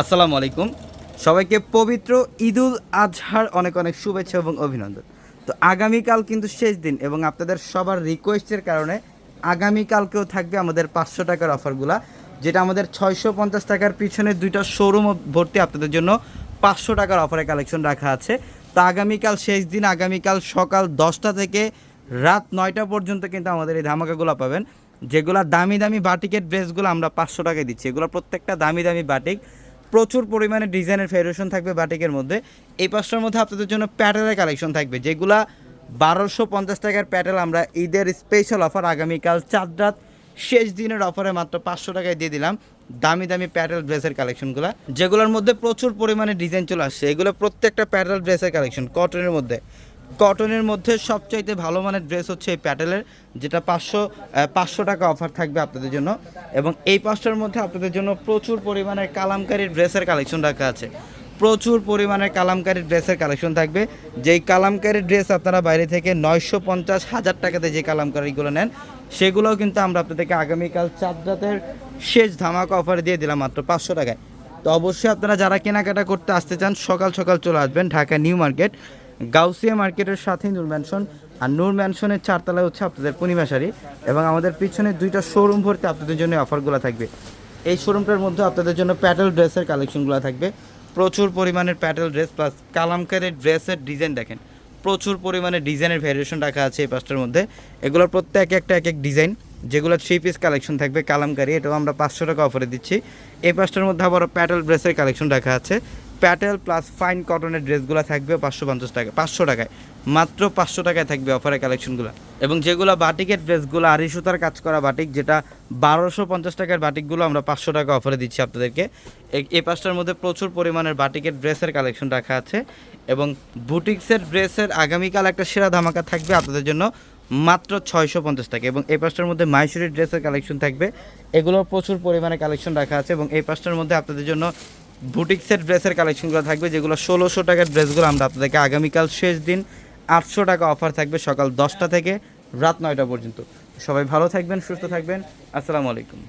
আসসালামু আলাইকুম। সবাইকে পবিত্র ঈদুল আজহার অনেক অনেক শুভেচ্ছা এবং অভিনন্দন। তো আগামীকাল কিন্তু শেষ দিন এবং আপনাদের সবার রিকোয়েস্টের কারণে আগামীকালকেও থাকবে আমাদের পাঁচশো টাকার অফারগুলা, যেটা আমাদের ছয়শো পঞ্চাশ টাকার পিছনে দুইটা শোরুম ভর্তি আপনাদের জন্য পাঁচশো টাকার অফারে কালেকশন রাখা আছে। তো আগামীকাল শেষ দিন, আগামীকাল সকাল দশটা থেকে রাত নয়টা পর্যন্ত কিন্তু আমাদের এই ধামাকাগুলো পাবেন। যেগুলো দামি দামি বাটিকের ড্রেসগুলো আমরা পাঁচশো টাকায় দিচ্ছি, এগুলো প্রত্যেকটা দামি দামি বাটিক। প্রচুর পরিমাণে ডিজাইনের ভেরিয়েশন থাকবে বাটিকের মধ্যে। এই পাঁচটার মধ্যে আপনাদের জন্য প্যাটেলের কালেকশন থাকবে, যেগুলা বারোশো পঞ্চাশ টাকার প্যাটেল আমরা ঈদের স্পেশাল অফার আগামীকাল চার রাত শেষ দিনের অফারে মাত্র পাঁচশো টাকায় দিয়ে দিলাম দামি দামি প্যাটেল ড্রেসের কালেকশনগুলো যেগুলোর মধ্যে প্রচুর পরিমাণে ডিজাইন চলে আসছে, এগুলো প্রত্যেকটা প্যাটেল ড্রেসের কালেকশন কটনের মধ্যে। কটনের মধ্যে সবচাইতে ভালো মানের ড্রেস হচ্ছে এই প্যাটেলের, যেটা পাঁচশো পাঁচশো টাকা অফার থাকবে আপনাদের জন্য। এবং এই পাঁচটার মধ্যে আপনাদের জন্য প্রচুর পরিমাণের কালামকারী ড্রেসের কালেকশন রাখা আছে। প্রচুর পরিমাণের কালামকারী ড্রেসের কালেকশন থাকবে। যেই কালামকারী ড্রেস আপনারা বাইরে থেকে নয়শো পঞ্চাশ হাজার টাকাতে যে কালামকারীগুলো নেন, সেগুলোও কিন্তু আমরা আপনাদেরকে আগামীকাল চার রাতের শেষ ধামাকা অফার দিয়ে দিলাম মাত্র পাঁচশো টাকায়। তো অবশ্যই আপনারা যারা কেনাকাটা করতে আসতে চান, সকাল সকাল চলে আসবেন ঢাকা নিউ মার্কেট। গাউসিয়া মার্কেটের সাথেই নূর ম্যানশন আর নূর ম্যানশনের চারতলায় হচ্ছে আপনাদের পূর্ণিমা শাড়ি এবং আমাদের পিছনে দুইটা শোরুম ভর্তি আপনাদের জন্য অফারগুলো থাকবে। এই শোরুমটার মধ্যে আপনাদের জন্য প্যাটেল ড্রেসের কালেকশনগুলো থাকবে। প্রচুর পরিমাণের প্যাটেল ড্রেস প্লাস কালামকারের ড্রেসের ডিজাইন দেখেন। প্রচুর পরিমাণে ডিজাইনের ভ্যারিয়েশন রাখা আছে এই পাঁচটার মধ্যে। এগুলোর প্রত্যেক একটা এক এক ডিজাইন যেগুলো থ্রি পিস কালেকশন থাকবে কালামকারি, এটাও আমরা পাঁচশো টাকা অফারে দিচ্ছি। এই পাঁচটার মধ্যে আবার প্যাটেল ড্রেসের কালেকশন রাখা আছে। প্যাটেল প্লাস ফাইন কটনের ড্রেসগুলো থাকবে পাঁচশো পঞ্চাশ টাকা, পাঁচশো টাকায়। মাত্র পাঁচশো টাকায় থাকবে অফারের কালেকশনগুলো। এবং যেগুলো বাটিকের ড্রেসগুলো আড়ি সুতার কাজ করা বাটিক, যেটা বারোশো পঞ্চাশ টাকার বাটিকগুলো আমরা পাঁচশো টাকা অফারে দিচ্ছি আপনাদেরকে। এই পাঁচটার মধ্যে প্রচুর পরিমাণের বাটিকের ড্রেসের কালেকশন রাখা আছে। এবং বুটিক্সের ড্রেসের আগামীকাল একটা সেরা ধামাকা থাকবে আপনাদের জন্য মাত্র ছয়শো পঞ্চাশ টাকা। এবং এই পাঁচটার মধ্যে মাইসুরি ড্রেসের কালেকশন থাকবে। এগুলোর প্রচুর পরিমাণে কালেকশন রাখা আছে। এবং এই পাঁচটার মধ্যে আপনাদের জন্য বুটিক্সের ড্রেসের কালেকশনগুলো থাকবে, যেগুলো ষোলোশো টাকার ড্রেসগুলো আমরা আপনাদেরকে আগামীকাল শেষ দিন আটশো টাকা অফার থাকবে সকাল দশটা থেকে রাত নয়টা পর্যন্ত। সবাই ভালো থাকবেন, সুস্থ থাকবেন। আসসালামু আলাইকুম।